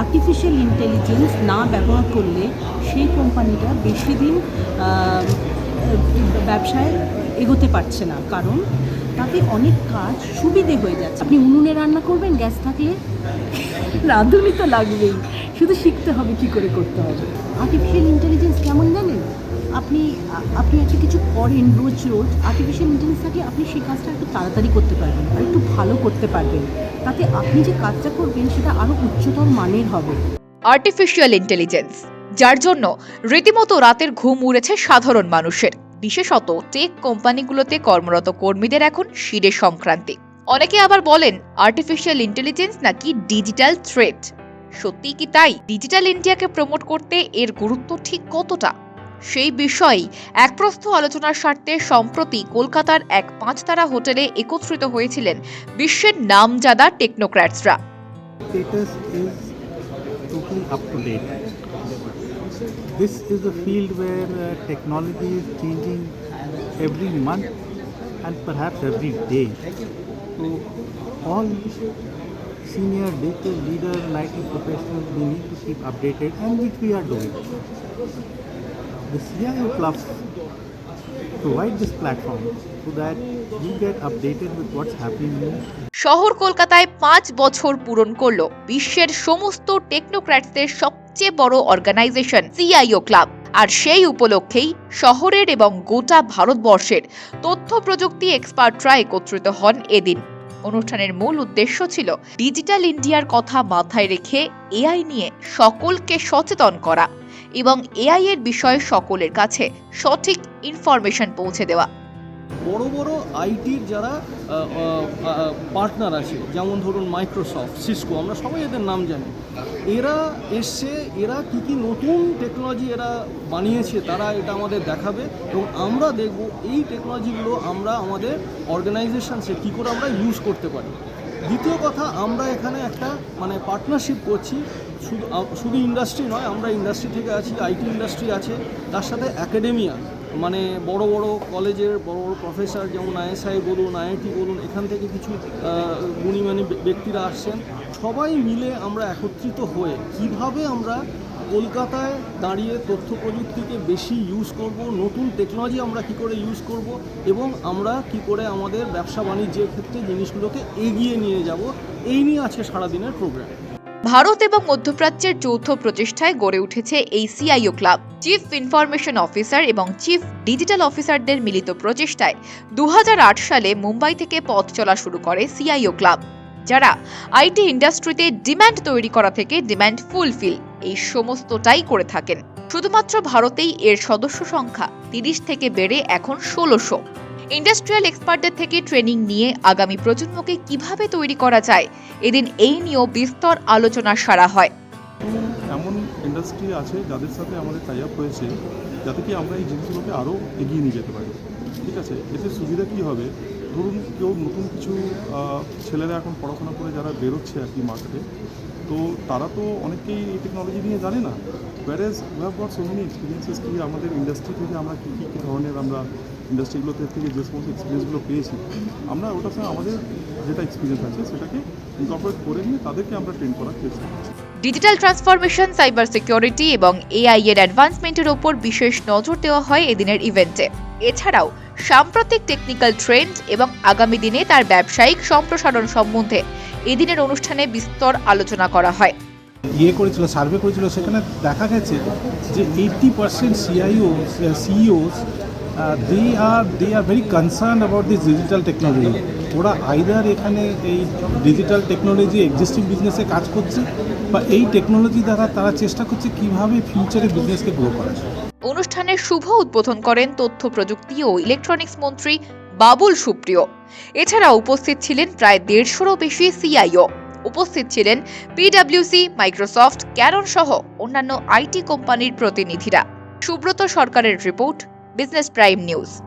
Artificial intelligence না ব্যবহার করলে সেই কোম্পানিটা বেশি দিন ব্যবসায় এগোতে পারছে না। কারণ তাতে অনেক কাজ সুবিধে হয়ে যাচ্ছে। আপনি উনুনে রান্না করবেন, গ্যাস থাকলে? রাঁধুনি তো লাগবেই। শুধু শিখতে হবে কি করে করতে হবে। আর্টিফিশিয়াল ইন্টেলিজেন্স কেমন জানেন? আপনি আপনি একটা কিছু করেন রোজ রোজ। আর্টিফিশিয়াল ইন্টেলিজেন্স থাকলে আপনি সেই কাজটা একটু তাড়াতাড়ি করতে পারবেন আর একটু ভালো করতে পারবেন। তাতে আপনি যে কাজটা করবেন সেটা আরও উচ্চতর মানের হবে। আর্টিফিশিয়াল ইন্টেলিজেন্স যার জন্য রীতিমতো রাতের ঘুম উড়েছে সাধারণ মানুষের। বিশেষত টেক কোম্পানিগুলোতে কর্মরত কর্মীদের এখন শিরে সংক্রান্তি। অনেকে আবার বলেন আর্টিফিশিয়াল ইন্টেলিজেন্স নাকি ডিজিটাল থ্রেট সত্যি কি তাই? ডিজিটাল ইন্ডিয়াকে প্রমোট করতে এর গুরুত্ব ঠিক কতটা? সেই বিষয়েই এক প্রস্থ আলোচনার স্বার্থে সম্প্রতি কলকাতার এক পাঁচতারা হোটেলে একত্রিত হয়েছিলেন বিশ্বের নামজাদা টেকনোক্র্যাটসরা. This is a field where uh, technology is changing every month and perhaps every day. So, all senior digital leaders and IT professionals they need to keep updated, and which we are doing. The CIO clubs provide this platform so that you get updated with what's happening in শহর কলকাতায় পাঁচ বছর পূরণ করল। বিশ্বের সমস্ত টেকনোক্র্যাটসদের সবচেয়ে বড় অর্গানাইজেশন সিআইও ক্লাব আর সেই উপলক্ষেই শহরের এবং গোটা ভারতবর্ষের তথ্য প্রযুক্তি এক্সপার্টরা একত্রিত হন এদিন। অনুষ্ঠানের মূল উদ্দেশ্য ছিল ডিজিটাল ইন্ডিয়ার কথা মাথায় রেখে এআই নিয়ে সকলকে সচেতন করা। এবং এআই এর বিষয়ে সকলের কাছে সঠিক ইনফরমেশন পৌঁছে দেওয়া। বড় বড় আইটির যারা পার্টনার আছে, যেমন ধরুন মাইক্রোসফট সিসকো আমরা সবাই এদের নাম জানি। এরা এসছে এরা কি কি নতুন টেকনোলজি এরা বানিয়েছে, তারা এটা আমাদের দেখাবে এবং আমরা দেখব এই টেকনোলজিগুলো আমরা আমাদের অর্গানাইজেশনসে কী করে আমরা ইউজ করতে পারি। দ্বিতীয় কথা, আমরা এখানে একটা মানে পার্টনারশিপ করছি শুধু শুধু ইন্ডাস্ট্রি নয়, আমরা ইন্ডাস্ট্রি থেকে আছি আইটি ইন্ডাস্ট্রি আছে, তার সাথে অ্যাকাডেমিয়া মানে বড় বড় কলেজের, বড় বড় প্রফেসর যেমন আইএসআই বলুন আইআইটি বলুন, এখান থেকে কিছু গুণীমানী ব্যক্তিরা আসছেন। সবাই মিলে আমরা একত্রিত হয়ে কীভাবে আমরা কলকাতায় দাঁড়িয়ে তথ্য প্রযুক্তিকে বেশি ইউজ করব, নতুন টেকনোলজি আমরা কি করে ইউজ করব, এবং আমরা কি করে আমাদের ব্যবসা বাণিজ্যের ক্ষেত্রে জিনিসগুলোকে এগিয়ে নিয়ে যাব, এই নিয়ে আছে সারাদিনের প্রোগ্রাম ভারত এবং মধ্যপ্রাচ্যের যৌথ প্রচেষ্টায় গড়ে উঠেছে এই CIO club chief information officer এবং চিফ ডিজিটাল অফিসারদের মিলিত প্রচেষ্টায় দু হাজার আট সালে মুম্বাই থেকে পথ চলা শুরু করে সিআইও ক্লাব যারা আইটি ইন্ডাস্ট্রিতে ডিম্যান্ড তৈরি করা থেকে ডিম্যান্ড ফুলফিল। এই সমস্তটাই করে থাকেন। শুধুমাত্র ভারতেই এর সদস্য সংখ্যা তিরিশ থেকে বেড়ে এখন ষোলোশো। ইন্ডাস্ট্রিয়াল এক্সপার্টদের থেকে ট্রেনিং নিয়ে আগামী প্রজন্মকে কীভাবে তৈরি করা যায়, এদিন এই নিয়েও বিস্তর আলোচনা সারা হয়। এমন ইন্ডাস্ট্রি আছে যাদের সাথে আমাদের টাই আপ হয়েছে, যাতে কি আমরা এই জিনিসগুলোকে আরও এগিয়ে নিয়ে যেতে পারি। ঠিক আছে? এতে সুবিধা কী হবে? ধরুন কেউ নতুন কিছু ছেলেরা এখন পড়াশোনা করে যারা বেরোচ্ছে আর কি মার্কেটে তো তারা তো অনেকেই এই টেকনোলজি নিয়ে জানে না। Whereas we have got so many experiences কি আমাদের ইন্ডাস্ট্রি থেকে আমরা কী কী ধরনের আমরা ইন্ডাস্ট্রিগুলোতে থেকে যে সমস্ত এক্সপিরিয়েন্সগুলো পেয়েছি আমরা ওটার সঙ্গে আমাদের যেটা এক্সপিরিয়েন্স আছে সেটাকে ইনকর্পোরেট করে নিয়ে তাদেরকে আমরা ট্রেন করার চেষ্টা করছি। ডিজিটাল ট্রান্সফরমেশন সাইবার সিকিউরিটি এবং এআই এর অ্যাডভান্সমেন্টের ওপর বিশেষ নজর দেওয়া হয় এদিনের ইভেন্টে এছাড়াও সাম্প্রতিক টেকনিক্যাল ট্রেন্ড এবং আগামী দিনে তার ব্যবসায়িক সম্প্রসারণ সম্বন্ধে এদিনের অনুষ্ঠানে বিস্তর আলোচনা করা হয়। ইয়ে করেছিল সার্ভে করেছিল সেখানে দেখা গেছে যে eighty percent CIO CEOs they are they are very concern about this digital technology ওরা আইদার এখানে এই ডিজিটাল টেকনোলজি এক্সিস্টিং বিজনেসে কাজ করছে, বা এই টেকনোলজি দ্বারা তারা চেষ্টা করছে কীভাবে ফিউচারে বিজনেসকে গ্রো করা যায়। অনুষ্ঠানের শুভ উদ্বোধন করেন তথ্য প্রযুক্তি ও ইলেকট্রনিক্স মন্ত্রী বাবুল সুপ্রিয়। এছাড়া উপস্থিত ছিলেন প্রায় দেড়শোরও বেশি সিআইও উপস্থিত ছিলেন পিডব্লিউসি মাইক্রোসফট ক্যারন সহ অন্যান্য আইটি কোম্পানির প্রতিনিধিরা। সুব্রত সরকারের রিপোর্ট Business Prime News.